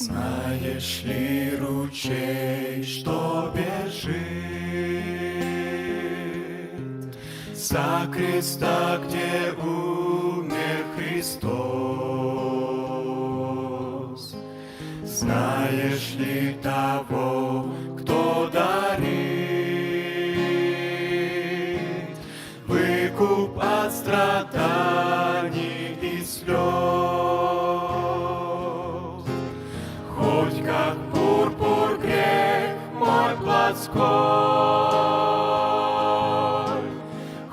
Знаешь ли ручей, что бежит За креста, где умер Христос? Знаешь ли того, кто дарит Выкуп от страданий и слез? Плотской,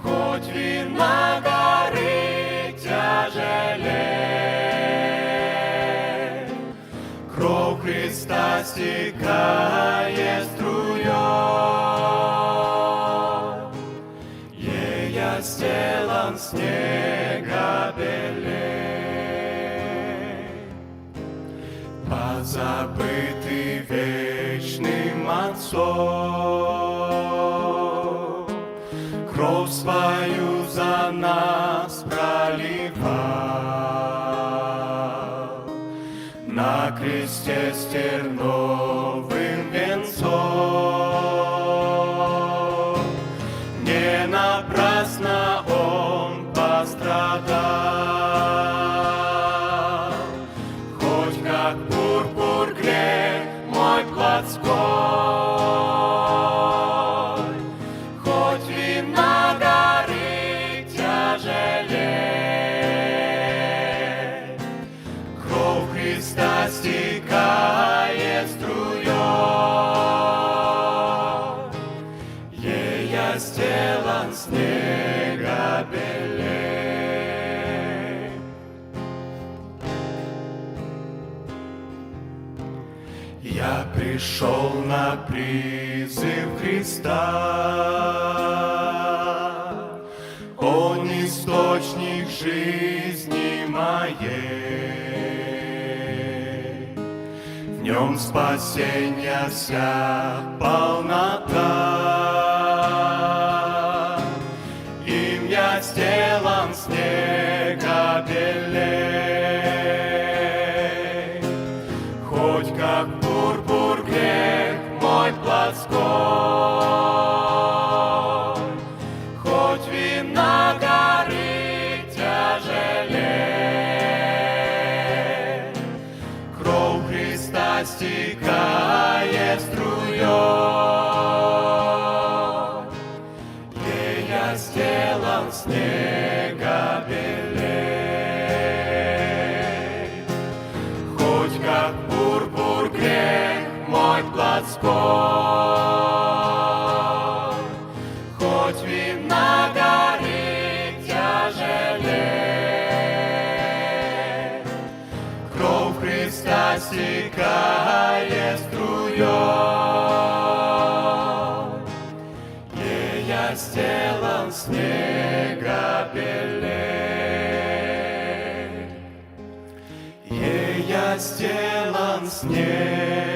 Хоть вина горы тяжелей, Кровь Христа Ея сделан снега белей. Позабытый Отцом, Кровь свою за нас проливал, На кресте с терновым венцом. Не напрасно Он пострадал, Хоть как пурпур грех мой плотской, Я пришел на призыв Христа, Он источник жизни моей. В нем спасения вся полнота, Им я сделан снега белей. Хоть как Хоть вина горы тяжелей, Кровь Христа стекает струей, Ея сделан снега белей. Хоть как пурпур грех мой плотской, Хоть вина горы тяжелей, Кровь Христа стекает струей, Ея сделан снега белей. Ея сделан снега